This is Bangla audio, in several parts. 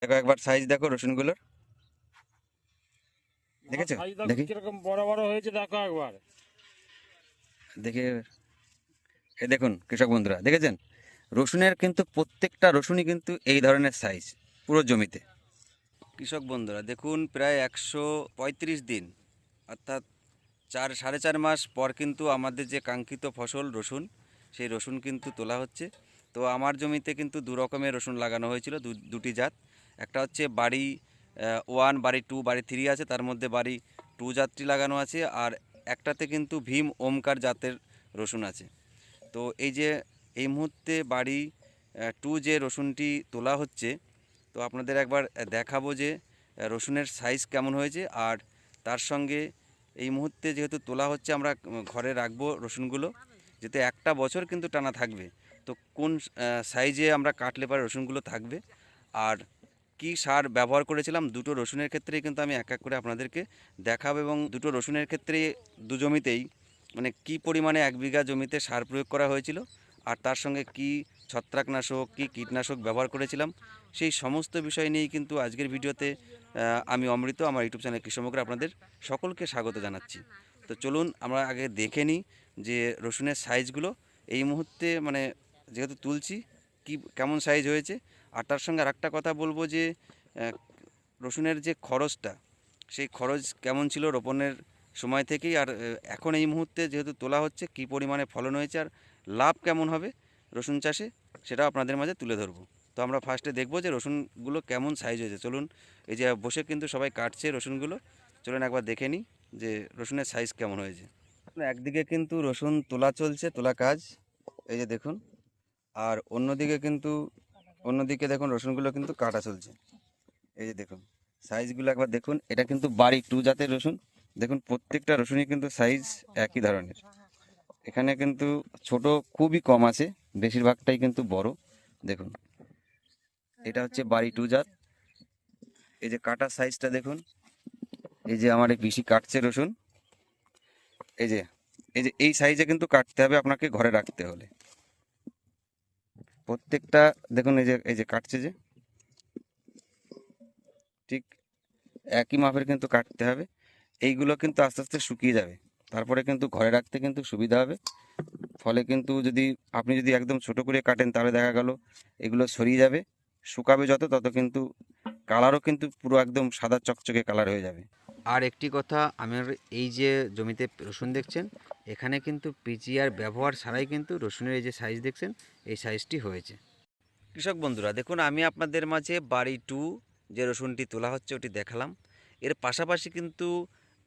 দেখো একবার সাইজ দেখো রসুনগুলোর। দেখেছ? দেখি। কীরকম বড় বড় হয়েছে দেখো একবার। দেখে এ দেখুন কৃষক বন্ধুরা দেখেছেন? রসুনের কিন্তু প্রত্যেকটা রসুনই কিন্তু এই ধরনের সাইজ পুরো জমিতে। কৃষক বন্ধুরা দেখুন প্রায় একশো পঁয়ত্রিশ দিন অর্থাৎ চার সাড়ে চার মাস পর কিন্তু আমাদের যে কাঙ্ক্ষিত ফসল রসুন সেই রসুন কিন্তু তোলা হচ্ছে। তো আমার জমিতে কিন্তু দু রকমের রসুন লাগানো হয়েছিল দু- দুটি জাত। একটা হচ্ছে বাড়ি ওয়ান বাড়ি টু বাড়ি থ্রি আছে, তার মধ্যে বাড়ি টু জাতটি লাগানো আছে, আর একটাতে কিন্তু ভীম ওমকার জাতের রসুন আছে। তো এই যে, এই মুহূর্তে বাড়ি টু যে রসুনটি তোলা হচ্ছে, তো আপনাদের একবার দেখাবো যে রসুনের সাইজ কেমন হয়েছে, আর তার সঙ্গে এই মুহূর্তে যেহেতু তোলা হচ্ছে, আমরা ঘরে রাখব রসুনগুলো যাতে একটা বছর কিন্তু টানা থাকবে, তো কোন সাইজে আমরা কাটলে পরে রসুনগুলো থাকবে, আর কি সার ব্যবহার করেছিলাম, দুটো রসুনের ক্ষেত্রেই কিন্তু আমি এক এক করে আপনাদেরকে দেখাবো এবং দুটো রসুনের ক্ষেত্রে দু জমিতেই মানে কি পরিমাণে এক বিঘা জমিতে সার প্রয়োগ করা হয়েছিল আর তার সঙ্গে কি ছত্রাকনাশক, কি কীটনাশক ব্যবহার করেছিলাম, সেই সমস্ত বিষয় নিয়েই কিন্তু আজকের ভিডিওতে আমি অমৃত, আমার ইউটিউব চ্যানেল কৃষমগ্র আপনাদের সকলকে স্বাগত জানাচ্ছি। তো চলুন আমরা আগে দেখে নিই যে রসুনের সাইজগুলো এই মুহূর্তে মানে যেহেতু তুলছি কি, কেমন সাইজ হয়েছে? আর তার সঙ্গে আরেকটা কথা বলব যে রসুনের যে খরচটা, সেই খরচ কেমন ছিল রোপণের সময় থেকেই? আর এখন এই মুহূর্তে যেহেতু তোলা হচ্ছে, কি পরিমাণে ফলন হয়েছে আর লাভ কেমন হবে রসুন চাষে সেটা আপনাদের মাঝে তুলে ধরবো। তো আমরা ফার্স্টে দেখব যে রসুনগুলো কেমন সাইজ হয়েছে। চলুন, এই যে বসে কিন্তু সবাই কাটছে রসুনগুলো। চলুন একবার দেখে নিই যে রসুনের সাইজ কেমন হয়েছে। একদিকে কিন্তু রসুন তোলা চলছে, তোলা কাজ। এই যে দেখুন আর অন্যদিকে কিন্তু, অন্যদিকে দেখুন রসুনগুলো কিন্তু কাটা চলছে। এই যে দেখুন সাইজগুলো একবার দেখুন, এটা কিন্তু বাড়ি টু জাতের রসুন। দেখুন, প্রত্যেকটা রসুনই কিন্তু সাইজ একই ধরনের। এখানে কিন্তু ছোট খুবই কম আছে, বেশিরভাগটাই কিন্তু বড়। দেখুন, এটা হচ্ছে বাড়ি টু জাত। এই যে কাটার সাইজটা দেখুন, এই যে আমার এই পিসি কাটছে রসুন। এই যে এই যে এই সাইজে কিন্তু কাটতে হবে আপনাকে ঘরে রাখতে হলে। প্রত্যেকটা, দেখুন এই যে এই যে কাটছে যে। ঠিক একই মাপের কিন্তু কাটতে হবে। এইগুলো কিন্তু আস্তে আস্তে শুকিয়ে যাবে। তারপরে কিন্তু ঘরে রাখতে কিন্তু সুবিধা হবে। ফলে কিন্তু যদি, আপনি যদি একদম ছোট করে কাটেন, তাহলে দেখা গেল এগুলো সরিয়ে যাবে। শুকাবে যত, তত কিন্তু কালারও কিন্তু পুরো একদম সাদা চকচকে কালার হয়ে যাবে। আর একটি কথা, আমার এই যে জমিতে রসুন দেখছেন, এখানে কিন্তু পিজিআর ব্যবহার ছাড়াই কিন্তু রসুনের এই যে সাইজ দেখছেন, এই সাইজটি হয়েছে। কৃষক বন্ধুরা, দেখুন, আমি আপনাদের মাঝে বাড়ি টু যে রসুনটি তোলা হচ্ছে, ওটি দেখালাম। এর পাশাপাশি কিন্তু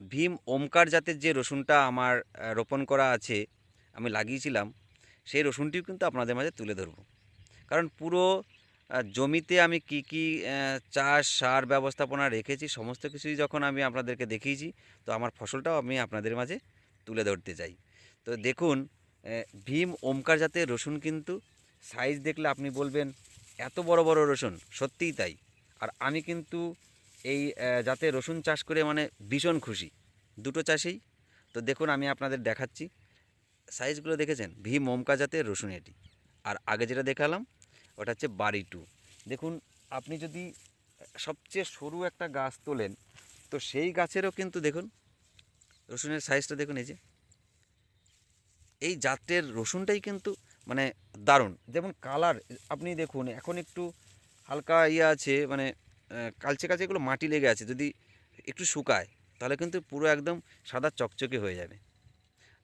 ভীম ওমকার জাতের যে রসুনটা আমার রোপণ করা আছে, আমি লাগিয়েছিলাম, সেই রসুনটিও কিন্তু আপনাদের মাঝে তুলে ধরবো। কারণ পুরো জমিতে আমি কি কি চাষ, সার ব্যবস্থাপনা রেখেছি, সমস্ত কিছুই যখন আমি আপনাদেরকে দেখিয়েছি, তো আমার ফসলটাও আমি আপনাদের মাঝে তুলে ধরতে চাই। তো দেখুন ভীম ওমকার জাতের রসুন কিন্তু সাইজ দেখলে আপনি বলবেন, এত বড় বড় রসুন, সত্যিই তাই। আর আমি কিন্তু এই জাতের রসুন চাষ করে মানে ভীষণ খুশি, দুটো চাষেই। তো দেখুন, আমি আপনাদের দেখাচ্ছি সাইজগুলো দেখেছেন? ভীম ওমকা জাতের রসুন এটি। আর আগে যেটা দেখালাম ওটা হচ্ছে বাড়ি টু। দেখুন, আপনি যদি সবচেয়ে সরু একটা গাছ তোলেন, তো সেই গাছেরও কিন্তু দেখুন, রসুনের সাইজটা দেখুন এই যে। এই জাতের রসুনটাই কিন্তু মানে দারুণ। যেমন কালার আপনি দেখুন, এখন একটু হালকা ইয়ে আছে মানে কালচে কালচে এগুলো মাটি লেগে আছে, যদি একটু শুকায়, তাহলে কিন্তু পুরো একদম সাদা চকচকে হয়ে যাবে।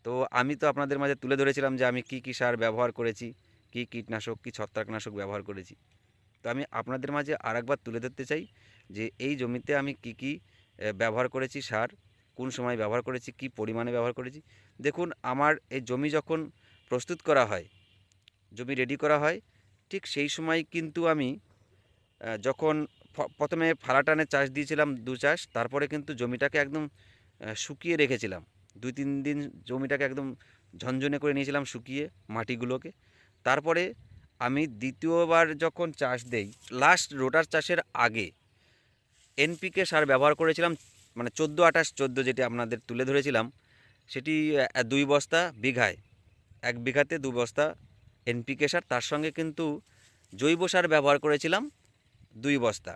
তো আমি তো আপনাদের মাঝে তুলে ধরেছিলাম যে আমি কি কী সার ব্যবহার করেছি। কি কীটনাশক, কি ছত্রাকনাশক ব্যবহার করেছি। তো আমি আপনাদের মাঝে আরেকবার তুলে ধরতে চাই যে এই জমিতে আমি কি কি ব্যবহার করেছি, সার, কোন সময় ব্যবহার করেছি, কি পরিমাণে ব্যবহার করেছি। দেখুন, আমার এই জমি যখন প্রস্তুত করা হয়, জমি রেডি করা হয়, ঠিক সেই সময় কিন্তু আমি যখন প্রথমে ফালাটানে চাষ দিয়েছিলাম দু চাষ, তারপরে কিন্তু জমিটাকে একদম শুকিয়ে রেখেছিলাম। দুই তিন দিন জমিটাকে একদম ঝনঝনে করে নিয়েছিলাম শুকিয়ে মাটিগুলোকে। তারপরে আমি দ্বিতীয়বার যখন চাষ দেই লাস্ট রোটার চাষের আগে এনপিকে সার ব্যবহার করেছিলাম মানে চোদ্দ আঠাশ চোদ্দ যেটি আপনাদের তুলে ধরেছিলাম, সেটি দুই বস্তা বিঘায়, এক বিঘাতে দু বস্তা এনপিকে সার। তার সঙ্গে কিন্তু জৈব সার ব্যবহার করেছিলাম, দুই বস্তা।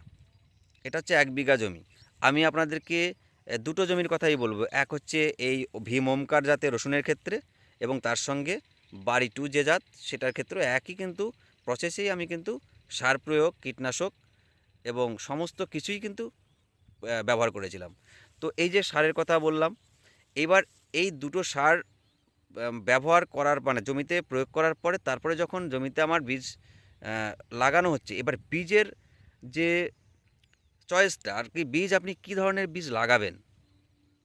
এটা হচ্ছে এক বিঘা জমি। আমি আপনাদেরকে দুটো জমির কথাই বলব। এক হচ্ছে এই ভীম ওমকার জাতের রসুনের ক্ষেত্রে এবং তার সঙ্গে বাড়ি টু যে জাত, সেটার ক্ষেত্রে একই কিন্তু প্রসেসেই আমি কিন্তু সার প্রয়োগ, কীটনাশক এবং সমস্ত কিছুই কিন্তু ব্যবহার করেছিলাম। তো এই যে সারের কথা বললাম, এবার এই দুটো সার ব্যবহার করার মানে জমিতে প্রয়োগ করার পরে তারপরে যখন জমিতে আমার বীজ লাগানো হচ্ছে, এবার বীজের যে চয়েসটা, আর কি বীজ আপনি কী ধরনের বীজ লাগাবেন?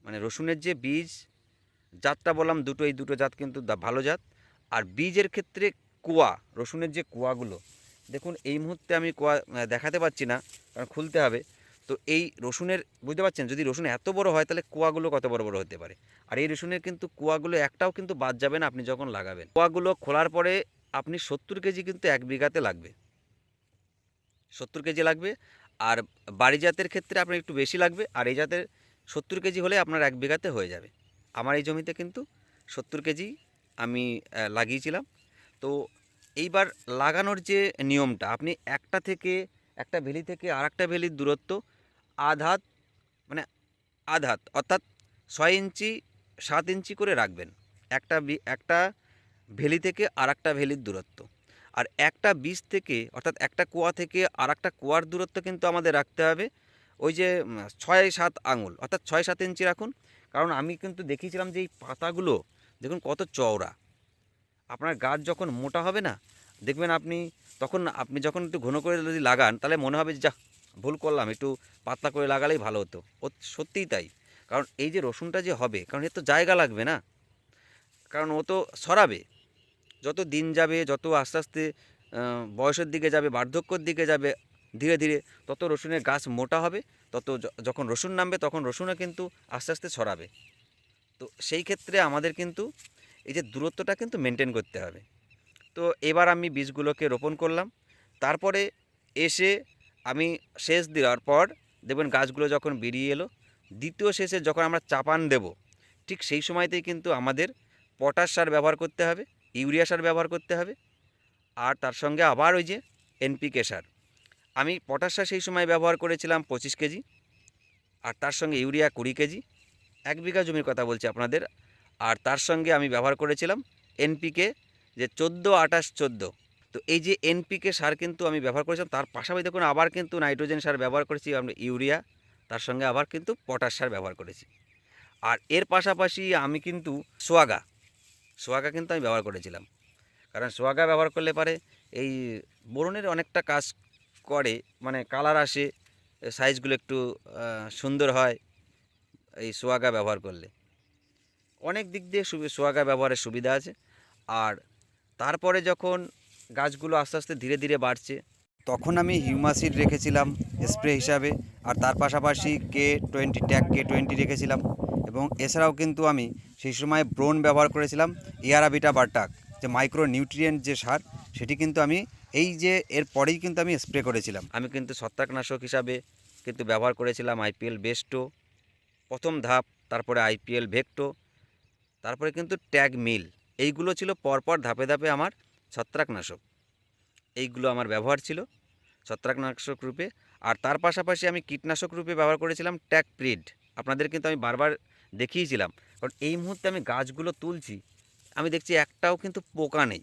মানে রসুনের যে বীজ, জাতটা বললাম দুটো এই দুটো জাত কিন্তু ভালো জাত। আর বীজের ক্ষেত্রে কুয়া, রসুনের যে কুয়াগুলো, দেখুন এই মুহূর্তে আমি কুয়া দেখাতে পাচ্ছি না, কারণ খুলতে হবে। তো এই রসুনের, বুঝতে পারছেন? যদি রসুন এত বড় হয়, তাহলে কুয়াগুলো কত বড় বড় হতে পারে? আর এই রসুনের কিন্তু কুয়াগুলো একটাও কিন্তু বাদ যাবে না, আপনি যখন লাগাবেন। কুয়াগুলো খোলার পরে আপনি সত্তর কেজি কিন্তু এক বিঘাতে লাগবে। সত্তর কেজি লাগবে, আর বাড়ি জাতের ক্ষেত্রে আপনার একটু বেশি লাগবে, আর এই জাতের সত্তর কেজি হলে আপনার এক বিঘাতে হয়ে যাবে। আমার এই জমিতে কিন্তু সত্তর কেজি আমি লাগিয়েছিলাম। তো এইবার লাগানোর যে নিয়মটা, আপনি একটা থেকে একটা ভেলি থেকে আর একটা ভেলির দূরত্ব আধাত মানে আধাত অর্থাৎ ছয় ইঞ্চি, সাত ইঞ্চি করে রাখবেন। একটা একটা ভেলি থেকে আর একটা ভেলির দূরত্ব। আর একটা বীজ থেকে, অর্থাৎ একটা কুয়া থেকে আর একটা কুয়ার দূরত্ব কিন্তু আমাদের রাখতে হবে। ওই যে ছয় সাত আঙুল, অর্থাৎ ছয় সাত ইঞ্চি রাখুন। কারণ আমি কিন্তু দেখিয়েছিলাম যে এই পাতাগুলো দেখুন কত চওড়া। আপনার গাছ যখন মোটা হবে না, দেখবেন আপনি তখন আপনি যখন একটু ঘন করে যদি লাগান, তাহলে মনে হবে যে যা ভুল করলাম, একটু পাতলা করে লাগালেই ভালো হতো। ও সত্যিই তাই। কারণ এই যে রসুনটা যে হবে, কারণ এর তো জায়গা লাগবে না। কারণ ও তো সরাবে। যত দিন যাবে, যত আস্তে আস্তে বয়সের দিকে যাবে, বার্ধক্যর দিকে যাবে, ধীরে ধীরে তত রসুনের গাছ মোটা হবে, তত যখন রসুন নামবে, তখন রসুনও কিন্তু আস্তে আস্তে ছড়াবে তো সেই ক্ষেত্রে আমাদের কিন্তু এই যে দূরত্বটা কিন্তু মেনটেন করতে হবে। তো এবার আমি বীজগুলোকে রোপণ করলাম। তারপরে এসে আমি সেচ দেওয়ার পর দেখবেন গাছগুলো যখন বেরিয়ে এলো, দ্বিতীয় শেষে যখন আমরা চাপান দেব, ঠিক সেই সময়তেই কিন্তু আমাদের পটাশ সার ব্যবহার করতে হবে, ইউরিয়া সার ব্যবহার করতে হবে, আর তার সঙ্গে আবার ওই যে এনপিকে সার। আমি পটাশ সার সেই সময় ব্যবহার করেছিলাম পঁচিশ কেজি, আর তার সঙ্গে ইউরিয়া কুড়ি কেজি এক বিঘা জমির কথা বলছি আপনাদের। আর তার সঙ্গে আমি ব্যবহার করেছিলাম এনপিকে যে চোদ্দ আঠাশ চোদ্দ। তো এই যে এনপিকে সার কিন্তু আমি ব্যবহার করেছিলাম, তার পাশাপাশি দেখুন আবার কিন্তু নাইট্রোজেন সার ব্যবহার করেছি আমরা ইউরিয়া, তার সঙ্গে আবার কিন্তু পটাশ সার ব্যবহার করেছি। আর এর পাশাপাশি আমি কিন্তু সোয়াগা সোয়াগা কিন্তু আমি ব্যবহার করেছিলাম। কারণ সোয়াগা ব্যবহার করলে পারে এই বোরনের অনেকটা কাজ করে মানে কালার আসে সাইজগুলো একটু সুন্দর হয় এই সোয়াগা ব্যবহার করলে। অনেক দিক দিয়ে সোয়াগা ব্যবহারের সুবিধা আছে। আর তারপরে যখন গাছগুলো আস্তে আস্তে ধীরে ধীরে বাড়ছে, তখন আমি হিউমাসিড রেখেছিলাম স্প্রে হিসাবে। আর তার পাশাপাশি K twenty tag K twenty রেখেছিলাম। এবং এছাড়াও কিন্তু আমি সেই সময় ব্রোন ব্যবহার করেছিলাম, ইয়ারাবিটা বারটাক, যে মাইক্রো নিউট্রিয়েন্ট যে সার, সেটি কিন্তু আমি এই যে এর পরেই কিন্তু আমি স্প্রে করেছিলাম। আমি কিন্তু ছত্রাকনাশক হিসাবে কিন্তু ব্যবহার করেছিলাম আইপিএল বেস্টো। প্রথম ধাপ, তারপরে আইপিএল ভেক্টো, তারপরে কিন্তু ট্যাগ মিল। এইগুলো ছিল পরপর ধাপে ধাপে আমার ছত্রাকনাশক। এইগুলো আমার ব্যবহার ছিল ছত্রাকনাশক রূপে। আর তার পাশাপাশি আমি কীটনাশক রূপে ব্যবহার করেছিলাম ট্যাগ প্রিড। আপনাদের কিন্তু আমি বারবার দেখিয়েছিলাম। কারণ এই মুহূর্তে আমি গাছগুলো তুলছি, আমি দেখছি একটাও কিন্তু পোকা নেই।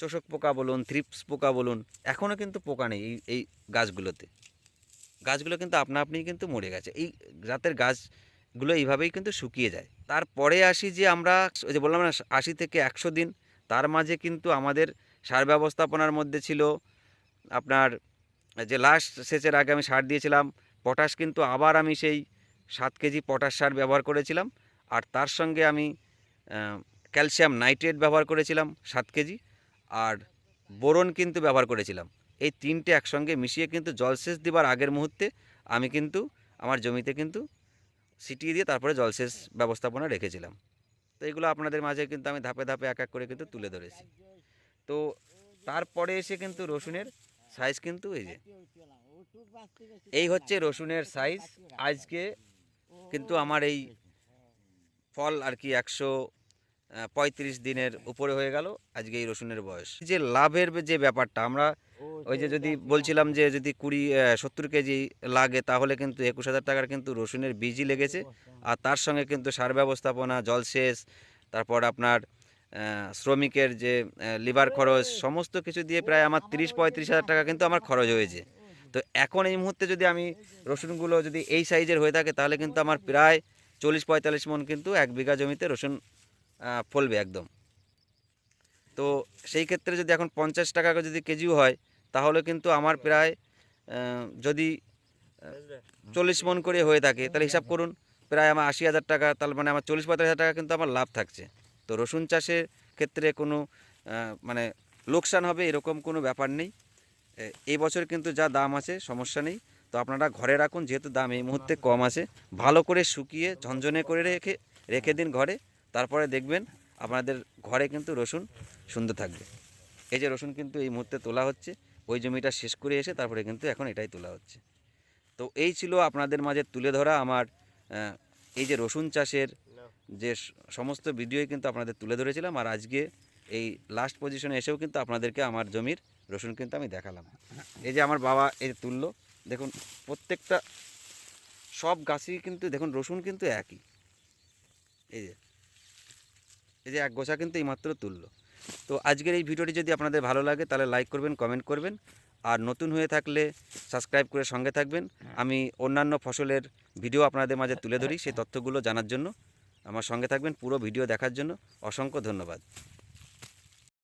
চোষক পোকা বলুন, থ্রিপস পোকা বলুন, এখনও কিন্তু পোকা নেই এই এই গাছগুলোতে। গাছগুলো কিন্তু আপনা আপনিই কিন্তু মরে গেছে। এই জাতের গাছগুলো এইভাবেই কিন্তু শুকিয়ে যায়। তারপরে আসি যে আমরা ওই যে বললাম না, আশি থেকে একশো দিন। তার মাঝে কিন্তু আমাদের সার ব্যবস্থাপনার মধ্যে ছিল আপনার যে লাস্ট সেচের আগে আমি সার দিয়েছিলাম, পটাশ কিন্তু আবার আমি সেই সাত কেজি পটাশ সার ব্যবহার করেছিলাম। আর তার সঙ্গে আমি ক্যালসিয়াম নাইট্রেট ব্যবহার করেছিলাম সাত কেজি। আর বোরন কিন্তু ব্যবহার করেছিলাম। এই তিনটে একসঙ্গে মিশিয়ে কিন্তু জলসেচ দেবার আগের মুহূর্তে আমি কিন্তু আমার জমিতে কিন্তু ছিটিয়ে দিয়ে তারপরে জলসেচ ব্যবস্থাপনা রেখেছিলাম। তো এগুলো আপনাদের মাঝে কিন্তু আমি ধাপে ধাপে এক এক করে কিন্তু তুলে ধরেছি। তো তারপরে এসে কিন্তু রসুনের সাইজ কিন্তু এই যে, এই হচ্ছে রসুনের সাইজ আজকে কিন্তু আমার এই ফল আর কি একশো পঁয়ত্রিশ দিনের উপরে হয়ে গেল আজকে এই রসুনের বয়স। যে লাভের যে ব্যাপারটা আমরা ওই যে যদি বলছিলাম যে যদি কুড়ি সত্তর কেজি লাগে তাহলে কিন্তু একুশ হাজার টাকার কিন্তু রসুনের বীজই লেগেছে। আর তার সঙ্গে কিন্তু সার ব্যবস্থাপনা জলসেচ তারপর আপনার শ্রমিকের যে লিভার খরচ সমস্ত কিছু দিয়ে প্রায় আমার তিরিশ পঁয়ত্রিশ হাজার টাকা কিন্তু আমার খরচ হয়েছে। তো এখন এই মুহূর্তে যদি আমি রসুনগুলো যদি এই সাইজের হয়ে থাকে তাহলে কিন্তু আমার প্রায় চল্লিশ পঁয়তাল্লিশ মন কিন্তু এক বিঘা জমিতে রসুন ফলবে একদম। তো সেই ক্ষেত্রে যদি এখন পঞ্চাশ টাকা যদি কেজিও হয়, তাহলে কিন্তু আমার প্রায় যদি চল্লিশ মন করে হয়ে থাকে, তাহলে হিসাব করুন, প্রায় আমার আশি হাজার টাকা, তাহলে মানে আমার চল্লিশ পঁয়তাল্লিশ হাজার টাকা কিন্তু আমার লাভ থাকছে। তো রসুন চাষের ক্ষেত্রে কোনো মানে লোকসান হবে এরকম কোনো ব্যাপার নেই। এই বছর কিন্তু যা দাম আছে, সমস্যা নেই। তো আপনারা ঘরে রাখুন, যেহেতু দাম এই মুহূর্তে কম আছে, ভালো করে শুকিয়ে ঝনঝনে করে রেখে রেখে দিন ঘরে। তারপরে দেখবেন আপনাদের ঘরে কিন্তু রসুন সুন্দর থাকবে। এই যে রসুন কিন্তু এই মুহূর্তে তোলা হচ্ছে, ওই জমিটা শেষ করে এসে তারপরে কিন্তু এখন এটাই তোলা হচ্ছে। তো এই ছিল আপনাদের মাঝে তুলে ধরা আমার এই যে রসুন চাষের যে সমস্ত ভিডিওই কিন্তু আপনাদের তুলে ধরেছিলাম, আর আজকে এই লাস্ট পজিশনে এসেও কিন্তু আপনাদেরকে আমার জমির রসুন কিন্তু আমি দেখালাম। এই যে আমার বাবা এই তুললো, দেখুন প্রত্যেকটা সব গাছই কিন্তু, দেখুন রসুন কিন্তু একই। এই যে এই যে এক গোছা কিন্তু এইমাত্র তুললো। তো আজকের এই ভিডিওটি যদি আপনাদের ভালো লাগে তাহলে লাইক করবেন কমেন্ট করবেন। আর নতুন হয়ে থাকলে সাবস্ক্রাইব করে সঙ্গে থাকবেন। আমি অন্যান্য ফসলের ভিডিও আপনাদের মাঝে তুলে ধরি সেই তথ্যগুলো জানার জন্য। আমার সঙ্গে থাকবেন পুরো ভিডিও দেখার জন্য। অসংখ্য ধন্যবাদ।